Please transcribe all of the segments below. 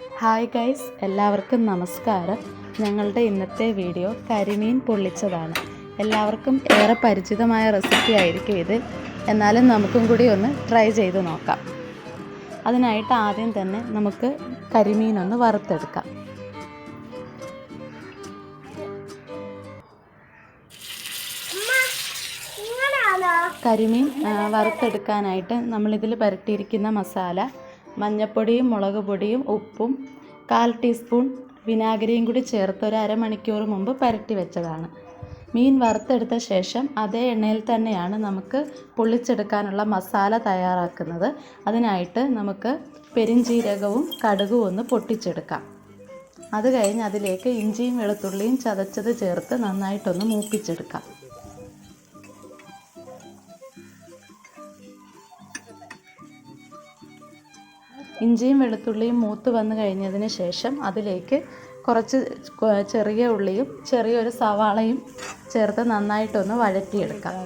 Hi guys എല്ലാവർക്കും നമസ്കാരം. ഞങ്ങളുടെ ഇന്നത്തെ വീഡിയോ കരിമീൻ പൊള്ളിച്ചതാണ്. എല്ലാവർക്കും ഏറെ പരിചിതമായ റെസിപ്പി ആയിരിക്കും ഇത്. എന്നാലും നമുക്കും കൂടി ഒന്ന് ട്രൈ ചെയ്ത് നോക്കാം. അതിനായിട്ട് ആദ്യം തന്നെ നമുക്ക് കരിമീൻ ഒന്ന് വറുത്തെടുക്കാം. കരിമീൻ വറുത്തെടുക്കാനായിട്ട് നമ്മളിതിൽ പുരട്ടിയിരിക്കുന്ന മസാല മഞ്ഞൾപ്പൊടിയും മുളക് പൊടിയും ഉപ്പും കാൽ ടീസ്പൂൺ വിനാഗിരിയും കൂടി ചേർത്ത് ഒരു അരമണിക്കൂർ മുമ്പ് പുരട്ടി വെച്ചതാണ്. മീൻ വറുത്തെടുത്ത ശേഷം അതേ എണ്ണയിൽ തന്നെയാണ് നമുക്ക് പൊള്ളിച്ചെടുക്കാനുള്ള മസാല തയ്യാറാക്കുന്നത്. അതിനായിട്ട് നമുക്ക് പെരിഞ്ജീരകവും കടുകും ഒന്ന് പൊട്ടിച്ചെടുക്കാം. അത് കഴിഞ്ഞ് അതിലേക്ക് ഇഞ്ചിയും വെളുത്തുള്ളിയും ചതച്ചത് ചേർത്ത് നന്നായിട്ടൊന്ന് മൂപ്പിച്ചെടുക്കാം. ഇഞ്ചിയും വെളുത്തുള്ളിയും മൂത്ത് വന്നു കഴിഞ്ഞതിന് ശേഷം അതിലേക്ക് കുറച്ച് ചെറിയ ഉള്ളിയും ചെറിയൊരു സവാളയും ചേർത്ത് നന്നായിട്ടൊന്ന് വഴറ്റിയെടുക്കാം.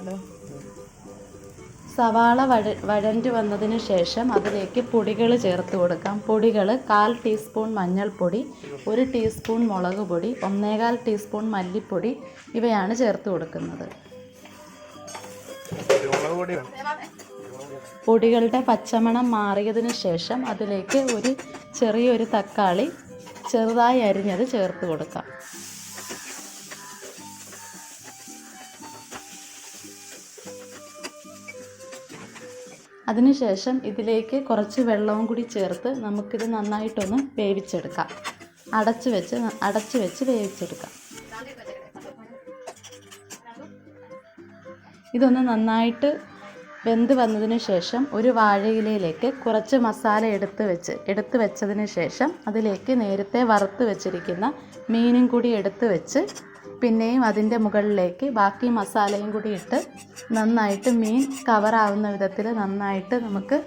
സവാള വഴ വഴണ്ടി വന്നതിന് ശേഷം അതിലേക്ക് പൊടികൾ ചേർത്ത് കൊടുക്കാം. പൊടികൾ കാൽ ടീസ്പൂൺ മഞ്ഞൾപ്പൊടി ഒരു ടീസ്പൂൺ മുളക് പൊടി ഒന്നേകാൽ ടീസ്പൂൺ മല്ലിപ്പൊടി ഇവയാണ് ചേർത്ത് കൊടുക്കുന്നത്. പൊടികളുടെ പച്ചമണം മാറിയതിന് ശേഷം അതിലേക്ക് ഒരു ചെറിയൊരു തക്കാളി ചെറുതായി അരിഞ്ഞത് ചേർത്ത് കൊടുക്കാം. അതിനുശേഷം ഇതിലേക്ക് കുറച്ച് വെള്ളവും കൂടി ചേർത്ത് നമുക്കിത് നന്നായിട്ടൊന്ന് വേവിച്ചെടുക്കാം. അടച്ചു വെച്ച് അടച്ചു വെച്ച് വേവിച്ചെടുക്കാം. ഇതൊന്ന് നന്നായിട്ട് വെന്ത് വന്നതിന് ശേഷം ഒരു വാഴയിലയിലേക്ക് കുറച്ച് മസാല എടുത്ത് വെച്ച് എടുത്ത് വെച്ചതിന് ശേഷം അതിലേക്ക് നേരത്തെ വറുത്ത് വെച്ചിരിക്കുന്ന മീനും കൂടി എടുത്ത് വെച്ച് പിന്നെയും അതിന്റെ മുകളിലേക്ക് ബാക്കി മസാലയും കൂടി ഇട്ട് നന്നായിട്ട് മീൻ കവറാവുന്ന വിധത്തിൽ നന്നായിട്ട് നമുക്ക്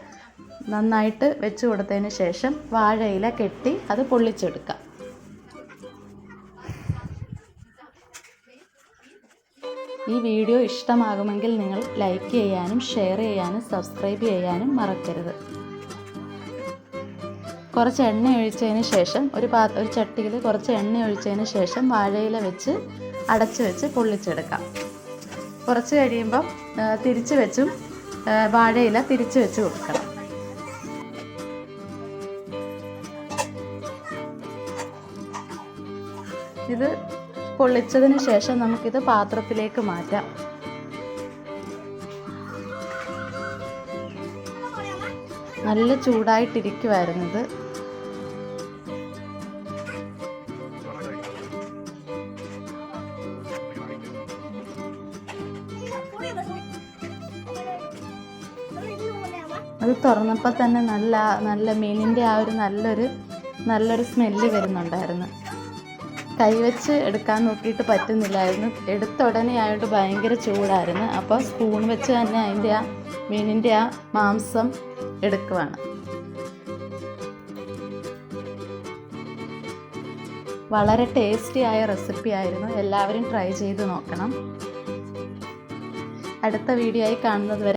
നന്നായിട്ട് വെച്ച് കൊടുത്തതിന് ശേഷം വാഴയില കെട്ടി അത് പൊള്ളിച്ചെടുക്കാം. ഈ വീഡിയോ ഇഷ്ടമാകുമെങ്കിൽ നിങ്ങൾ ലൈക്ക് ചെയ്യാനും ഷെയർ ചെയ്യാനും സബ്സ്ക്രൈബ് ചെയ്യാനും മറക്കരുത്. കുറച്ച് എണ്ണ ഒഴിച്ചതിന് ശേഷം ഒരു പാ ഒരു ചട്ടിയിൽ കുറച്ച് എണ്ണ ഒഴിച്ചതിന് ശേഷം വാഴയില വെച്ച് അടച്ചു വെച്ച് പൊള്ളിച്ചെടുക്കാം. കുറച്ച് കഴിയുമ്പം തിരിച്ചു വെച്ചും വാഴയില തിരിച്ചു വെച്ച് കൊടുക്കണം. ഇത് പൊള്ളിച്ചതിന് ശേഷം നമുക്കിത് പാത്രത്തിലേക്ക് മാറ്റാം. നല്ല ചൂടായിട്ടിരിക്കുമായിരുന്നത് അത് തുറന്നപ്പോൾ തന്നെ നല്ല നല്ല മീനിന്റെ ആ ഒരു നല്ലൊരു നല്ലൊരു സ്മെല്ല് വരുന്നുണ്ടായിരുന്നു. കൈവച്ച് എടുക്കാൻ നോക്കിയിട്ട് പറ്റുന്നില്ലായിരുന്നു. എടുത്ത ഉടനെ ആയിട്ട് ഭയങ്കര ചൂടായിരുന്നു. അപ്പോൾ സ്പൂൺ വെച്ച് തന്നെ അതിന്റെ ആ മീനിന്റെ ആ മാംസം എടുക്കുവാണ്. വളരെ ടേസ്റ്റി ആയ റെസിപ്പി ആയിരുന്നു. എല്ലാവരും ട്രൈ ചെയ്ത് നോക്കണം. അടുത്ത വീഡിയോ ആയി കാണുന്നത് വരെ